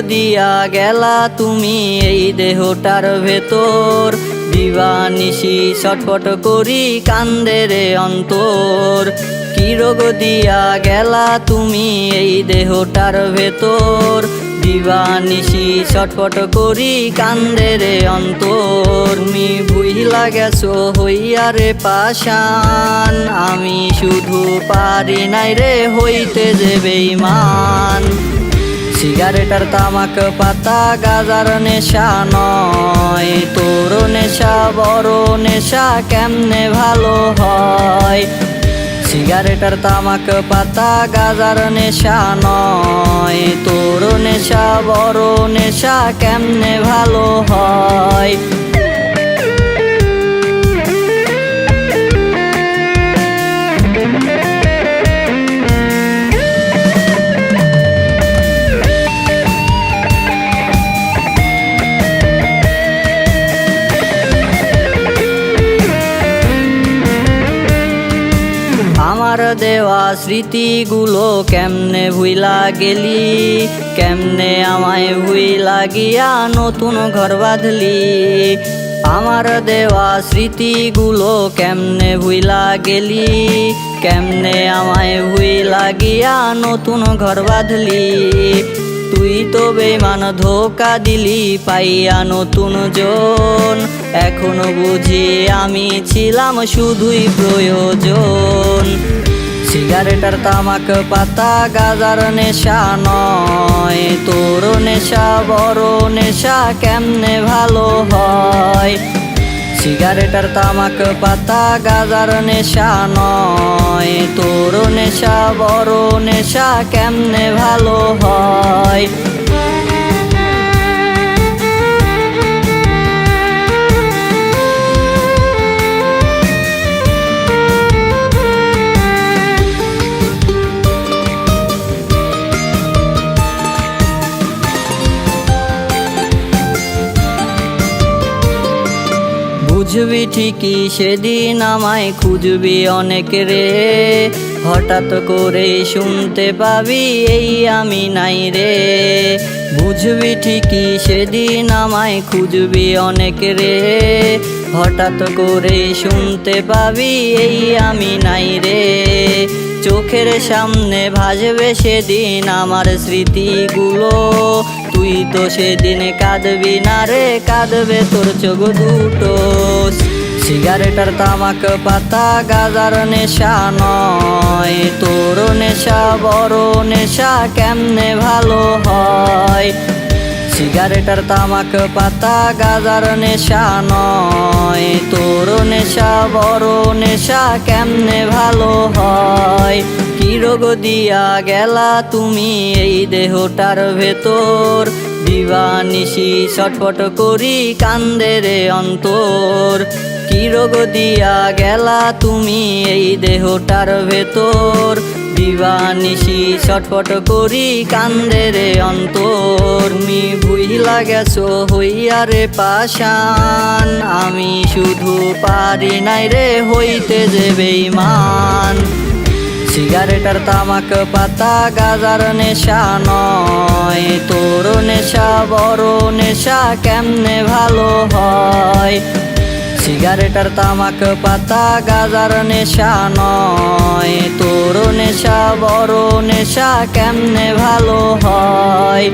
দিয়া গেলা তুমি এই দেহটার ভেতর। দিবানিশি ছটফট করি কান্দে অন্তর। কি রোগ দিয়া গেলা তুমি এই দেহটার ভেতর। দিবানিশি ছটফট করি কান্দে অন্তর। তুমি ভুইলা গেছো হইয়া রে পাশান আমি শুধু পারি নাই রে হইতে যে বেইমান সিগারেটার তামাক পাতা, গাজার নেশা নয়। তোর নেশা, বড় নেশা কেমনে ভালো হয়? সিগারেটার তামাক পাতা, গাজার নেশা নয়। তোর নেশা, বড় নেশা কেমনে ভালো হয়? আমার দেওয়া স্মৃতিগুলো কেমনে ভুইলা গেলি? কেমনে আমায় ভুইলা গিয়া নতুন ঘর বাঁধলি? আমার দেওয়া স্মৃতিগুলো কেমনে ভুইলা গেলি? কেমনে আমায় ভুইলা গিয়া নতুন ঘর বাঁধলি? তুই তো বেমান ধোকা দিলি, পাইয়া নতুন জন। এখনও বুঝি আমি ছিলাম শুধুই প্রয়োজন। সিগারেটার তামাক পাতা গাজার নেশা নয়, তোর নেশা বড় নেশা কেমনে ভালো হয়? সিগারেটার তামাক পাতা গাজার নেশা নয়, তোর নেশা বড় নেশা কেমনে ভালো বুঝবি ঠিকই সেদিন আমায় খুঁজবি অনেক রে। হঠাৎ করে শুনতে পাবি এই আমি নাই রে। বুঝবি ঠিকই সেদিন আমায় খুঁজবি অনেক রে। হঠাৎ করে শুনতে পাবি এই আমি নাই রে। চোখের সামনে ভাসবে সেদিন আমার স্মৃতিগুলো। তুই তো সেদিন কাঁদবি না রে, কাঁদবে তোর চোখ দুটো। সিগারেটার তামাক পাতা গাজার নেশা নয়, তোর নেশা বড় নেশা কেমনে ভালো হয়? সিগারেটার তামাক পাতা গাজার নেশা নয়, তোর নেশা বড় নেশা কেমনে ভালো হয়? কি রোগ দিয়া গেলা, তুমি এই দেহটার ভেতর। দিবানিশি ছটফট করি কান্দে অন্তর। কি রোগ দিয়া গেলা, তুমি এই দেহটার ভেতর। দিবানিশি ছটফট করি কান্দে অন্তর। মি ভুইলা গেছো হইয়া রে পাশান আমি শুধু পারি নাই রে হইতে যে বেইমান সিগারেটার তামাক পাতা, গাজার নেশা নয়। তোর নেশা, বড় নেশা কেমনে ভালো হয়? সিগারেটার তামাক পাতা, গাজার নেশা নয়। তোর নেশা, বড় নেশা কেমনে ভালো হয়?